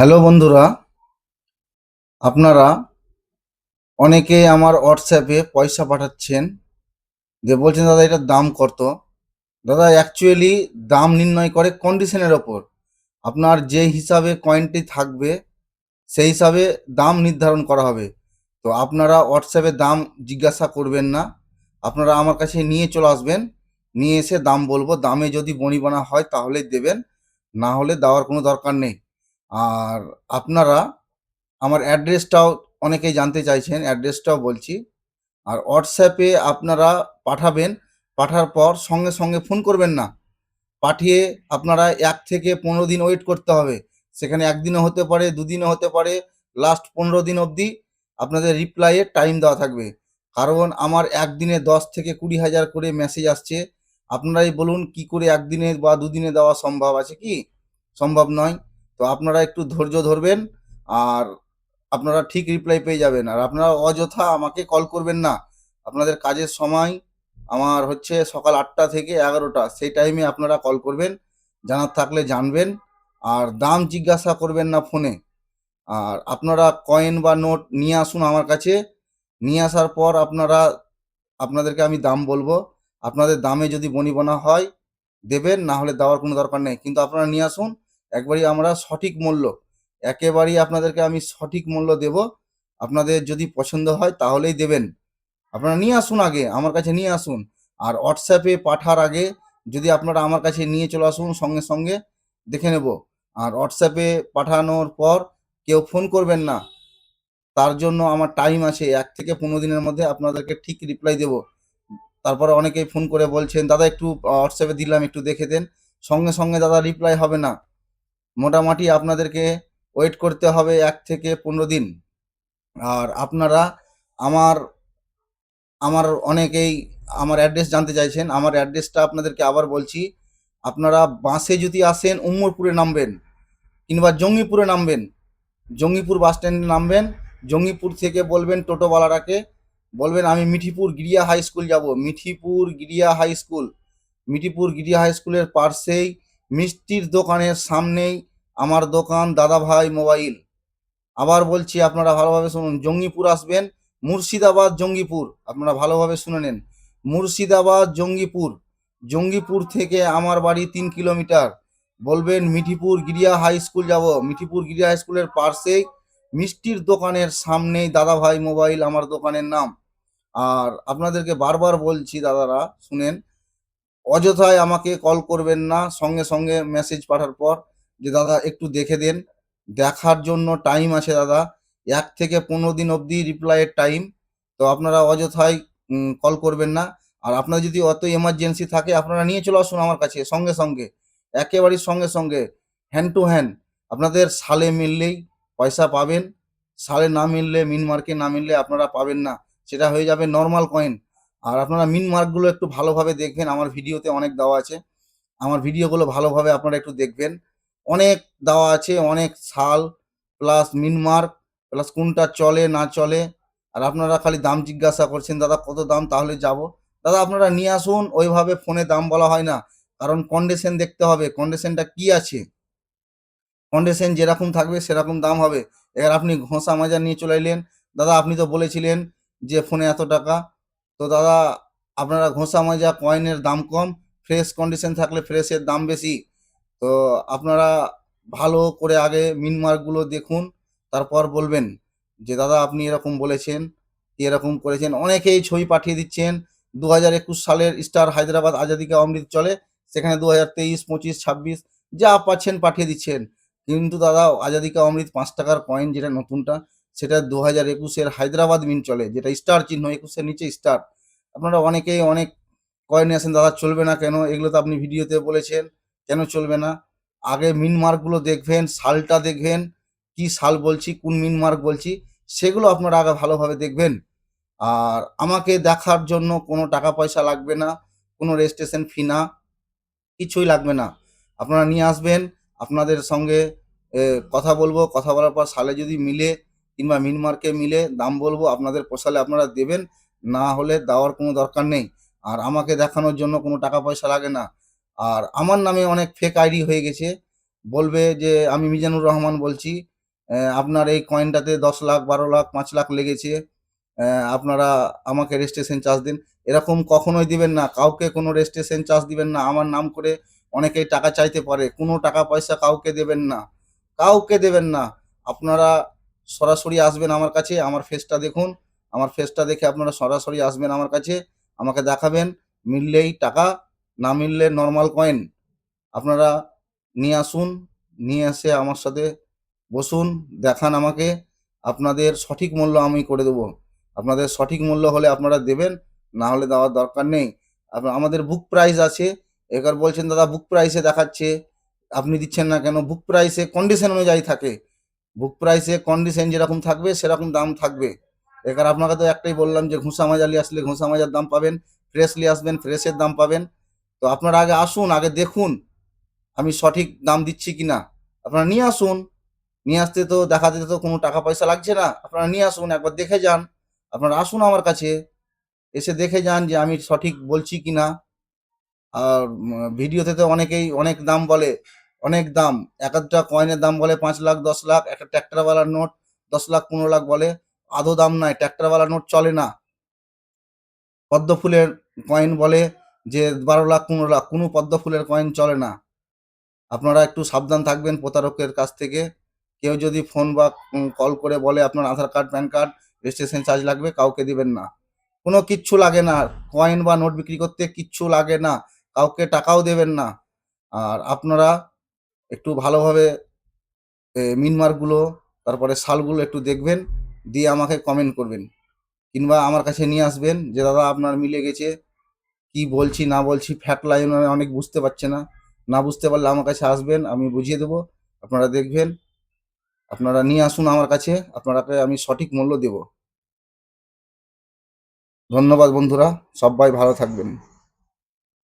Hello বন্ধুরা, আপনারা অনেকে আমার হোয়াটসঅ্যাপে পয়সা পাঠাচ্ছেন, যে বলছেন, দাদা এটার দাম কত? দাদা অ্যাকচুয়ালি দাম নির্ণয় করে কন্ডিশনের ওপর। আপনার যে হিসাবে কয়েনটি থাকবে, সেই হিসাবে দাম নির্ধারণ করা হবে। তো আপনারা হোয়াটসঅ্যাপে দাম জিজ্ঞাসা করবেন না। আপনারা আমার কাছে নিয়ে চলে আসবেন। নিয়ে এসে দাম বলব। দামে যদি বনিবনা হয়, তাহলে দেবেন। না হলে দেওয়ার কোনো দরকার নেই। আর আপনারা আমার অ্যাড্রেসটাও অনেকেই জানতে চাইছেন, অ্যাড্রেসটাও বলছি। আর হোয়াটসঅ্যাপে আপনারা পাঠাবেন, পাঠার পর সঙ্গে সঙ্গে ফোন করবেন না। পাঠিয়ে আপনারা এক থেকে পনেরো দিন ওয়েট করতে হবে। সেখানে একদিনও হতে পারে, দুদিনও হতে পারে, লাস্ট পনেরো দিন অবধি আপনাদের রিপ্লাইয়ের টাইম দেওয়া থাকবে। কারণ আমার একদিনে দশ থেকে কুড়ি হাজার করে মেসেজ আসছে। আপনারাই বলুন কি করে একদিনে বা দুদিনে দেওয়া সম্ভব আছে কি? সম্ভব নয়। তো আপনারা একটু ধৈর্য ধরবেন আর আপনারা ঠিক রিপ্লাই পেয়ে যাবেন। আর আপনারা অযথা আমাকে কল করবেন না। আপনাদের কাজের সময় আমার হচ্ছে সকাল আটটা থেকে এগারোটা, সেই টাইমে আপনারা কল করবেন, জানার থাকলে জানবেন। আর দাম জিজ্ঞাসা করবেন না ফোনে আর আপনারা কয়েন বা নোট নিয়ে আসুন আমার কাছে। নিয়ে আসার পর আপনারা, আপনাদেরকে আমি দাম বলব। আপনাদের দামে যদি বনিবনা হয়, দেবেন, না হলে দেওয়ার কোনো দরকার নেই। কিন্তু আপনারা নিয়ে আসুন একবারই আমরা সঠিক মূল্য, একেবারেই আপনাদেরকে আমি সঠিক মূল্য দেব। আপনাদের যদি পছন্দ হয় তাহলেই দেবেন। আপনারা নিয়ে আসুন আগে, আমার কাছে নিয়ে আসুন। আর হোয়াটসঅ্যাপে পাঠার আগে যদি আপনারা আমার কাছে নিয়ে চলে আসুন সঙ্গে সঙ্গে, দেখে নেব। আর হোয়াটসঅ্যাপে পাঠানোর পর কেউ ফোন করবেন না। তার জন্য আমার টাইম আছে, এক থেকে পনেরো দিনের মধ্যে আপনাদেরকে ঠিক রিপ্লাই দেব। তারপরে অনেকেই ফোন করে বলছেন, দাদা একটু হোয়াটসঅ্যাপে দিলাম, একটু দেখে দেন। সঙ্গে সঙ্গে দাদা রিপ্লাই হবে না। মোটামুটি আপনাদেরকে ওয়েট করতে হবে এক থেকে পনেরো দিন। আর আপনারা আমার আমার অনেকেই আমার অ্যাড্রেস জানতে চাইছেন, আমার অ্যাড্রেসটা আপনাদেরকে আবার বলছি। আপনারা বাসে যদি আসেন, উম্মরপুরে নামবেন কিংবা জঙ্গিপুরে নামবেন, জঙ্গিপুর বাস স্ট্যান্ডে নামবেন, জঙ্গিপুর থেকে বলবেন টোটোওয়ালাটাকে বলবেন আমি মিঠিপুর গিরিয়া হাই স্কুল যাব। Mithipur Giria high school Mithipur Giria high স্কুলের পাশেই মিষ্টির দোকানের সামনেই আমার দোকান দাদাভাই মোবাইল। আবার বলছি, আপনারা ভালোভাবে শুনুন, জঙ্গিপুর আসবেন, মুর্শিদাবাদ, জঙ্গিপুর, আপনারা ভালোভাবে শুনে নেন। মুর্শিদাবাদ, জঙ্গিপুর জঙ্গিপুর থেকে আমার বাড়ি তিন কিলোমিটার। বলবেন, মিঠিপুর গিরিয়া হাই স্কুল যাব। মিঠিপুর গিরিয়া হাই স্কুলের পাশেই মিষ্টির দোকানের সামনেই দাদাভাই মোবাইল, আমার দোকানের নাম। আর আপনাদেরকে বারবার বলছি দাদারা, শুনেন, অযথায় আমাকে কল করবেন না, সঙ্গে সঙ্গে মেসেজ পাঠার পর যে দাদা একটু দেখে দেন। দেখার জন্য টাইম আছে দাদা। এক থেকে পনেরো দিন অবধি রিপ্লাইয়ের টাইম তো আপনারা অযথায় কল করবেন না। আর আপনার যদি অত এমার্জেন্সি থাকে, আপনারা নিয়ে চলে আসুন আমার কাছে সঙ্গে সঙ্গে। একেবারেই সঙ্গে সঙ্গে হ্যান্ড টু হ্যান্ড আপনাদের সালে মিললেই পয়সা পাবেন। সালে না মিললে মিন মার্কে না মিললে আপনারা পাবেন না। সেটা হয়ে যাবে নর্মাল কয়েন আর আপনারা মিন মার্কগুলো একটু ভালোভাবে দেখবেন। আমার ভিডিওতে অনেক দেওয়া আছে। আমার ভিডিওগুলো ভালোভাবে আপনারা একটু দেখবেন। অনেক দেওয়া আছে, অনেক সাল প্লাস মিনমার্ক প্লাস কোনটা চলে, না চলে। আর আপনারা খালি দাম জিজ্ঞাসা করছেন, দাদা, কত দাম? তাহলে যাব। দাদা, আপনারা নিয়ে আসুন, ওইভাবে ফোনে দাম বলা হয় না। কারণ কন্ডিশন দেখতে হবে কন্ডিশনটা কি আছে? কন্ডিশন যেরকম থাকবে, সেরকম দাম হবে। এবার আপনি ঘষা মাজা নিয়ে চলে এলেন। দাদা, আপনি তো বলেছিলেন যে ফোনে এত টাকা। তো দাদা, আপনারা ঘষা মাজা কয়েনের দাম কম ফ্রেশ কন্ডিশন থাকলে ফ্রেশের দাম বেশি। তো আপনারা ভালো করে আগে মিন মার্কগুলো দেখুন, তারপর বলবেন যে, দাদা, আপনি এরকম বলেছেন, এরকম করেছেন। অনেকেই ছবি পাঠিয়ে দিচ্ছেন দু হাজার একুশ সালের স্টার হায়দ্রাবাদ আজাদিকা অমৃত চলে, সেখানে দু হাজার তেইশ, পঁচিশ, ছাব্বিশ, যা পাচ্ছেন পাঠিয়ে দিচ্ছেন। কিন্তু দাদা, আজাদিকা অমৃত পাঁচ টাকার কয়েন যেটা নতুনটা, সেটা দু হাজার একুশের হায়দ্রাবাদ মিন চলে, যেটা স্টার চিহ্ন, একুশের নিচে স্টার আপনারা অনেকেই অনেক কয়েন আসেন, দাদা, চলবে না কেন? এগুলো তো আপনি ভিডিওতে বলেছেন। কেন চলবে না? আগে মিন মার্কগুলো দেখবেন, সালটা দেখবেন, কি সাল বলছি, কোন মিন মার্ক বলছি, সেগুলো আপনারা আগে ভালোভাবে দেখবেন। আর আমাকে দেখার জন্য কোনো টাকা পয়সা লাগবে না, কোনো রেজিস্ট্রেশন ফি না, কিছুই লাগবে না। আপনারা নিয়ে আসবেন, আপনাদের সঙ্গে কথা বলব, কথা বলার পর সালে যদি মিলে কিংবা মিন মার্কে মিলে দাম বলব, আপনাদের পোষালে আপনারা দেবেন, না হলে দেওয়ার কোনো দরকার নেই। আর আমাকে দেখানোর জন্য কোনো টাকা পয়সা লাগে না। আর আমার নামে অনেক ফেক আইডি হয়ে গেছে। বলবে যে, আমি মিজানুর রহমান বলছি আপনার এই কয়েনটাতে দশ লাখ, বারো লাখ, পাঁচ লাখ লেগেছে আপনারা আমাকে রেজিস্ট্রেশন চার্জ দিন। এরকম কখনোই দিবেন না, কাউকে কোনো রেজিস্ট্রেশন চার্জ দিবেন না। আমার নাম করে অনেকেই টাকা চাইতে পারে, কোনো টাকা পয়সা কাউকে দেবেন না, কাউকে দেবেন না। আপনারা সরাসরি আসবেন আমার কাছে, আমার ফেসটা দেখুন, আমার ফেসটা দেখে আপনারা সরাসরি আসবেন আমার কাছে, আমাকে দেখাবেন, মিললেই টাকা না মিললে নর্মাল কয়েন আপনারা নিয়ে আসুন, নিয়ে এসে আমার সাথে বসুন, দেখান আমাকে, আপনাদের সঠিক মূল্য আমি করে দেবো। আপনাদের সঠিক মূল্য হলে আপনারা দেবেন, না হলে দেওয়ার দরকার নেই। আমাদের বুক প্রাইস আছে, এবার বলছেন, দাদা বুক প্রাইসে দেখাচ্ছে। আপনি দিচ্ছেন না কেন? বুক প্রাইসে কন্ডিশন অনুযায়ী থাকে। বুক প্রাইসে কন্ডিশন যেরকম থাকবে, সেরকম দাম থাকবে। এবার আপনাকে তো একটাই বললাম যে, ঘুষা মাজালি আসলে ঘুষা মাজার দাম পাবেন ফ্রেশলি আসবেন ফ্রেশের দাম পাবেন। তো আপনারা আগে আসুন, আগে দেখুন আমি সঠিক দাম দিচ্ছি কিনা। আপনারা নিয়ে আসুন। নিয়ে আসতে তো দেখাতে তো কোনো টাকা পয়সা লাগছে না। আপনারা নিয়ে আসুন, একবার দেখে যান। আপনারা আসুন আমার কাছে, এসে দেখে যান যে আমি সঠিক বলছি কি না আর ভিডিওতে তো অনেকেই অনেক দাম বলে, অনেক দাম। এক একটা কয়েনের দাম বলে পাঁচ লাখ, দশ লাখ, একটা ট্র্যাক্টরওয়ালার নোট দশ লাখ, পনেরো লাখ বলে। আদৌ দাম নাই, ট্র্যাক্টরওয়ালার নোট চলে না। পদ্ম ফুলের কয়েন বলে যে বারো লাখ, পনেরো লাখ, কোনো পদ্ম ফুলের কয়েন চলে না। আপনারা একটু সাবধান থাকবেন প্রতারকের কাছ থেকে। কেউ যদি ফোন বা কল করে বলে আপনার Aadhaar card PAN card registration charge লাগবে, কাউকে দিবেন না। কোনো কিচ্ছু লাগে না। কয়েন বা নোট বিক্রি করতে কিচ্ছু লাগে না। কাউকে টাকাও দেবেন না। আর আপনারা একটু ভালোভাবে মিনমার্কগুলো তারপরে শালগুলো একটু দেখবেন, দিয়ে আমাকে কমেন্ট করবেন। কিংবা আমার কাছে নিয়ে আসবেন যে, দাদা, আপনার মিলে গেছে। কি বলছি, না বলছি ফ্যাট লাইন অনেক বুঝতে পারছে না। না বুঝতে পারলে আমার কাছে আসবেন, আমি বুঝিয়ে দেবো, আপনারা দেখবেন। আপনারা নিয়ে আসুন আমার কাছে, আপনারাকে আমি সঠিক মূল্য দেব। ধন্যবাদ বন্ধুরা, সবাই ভালো থাকবেন।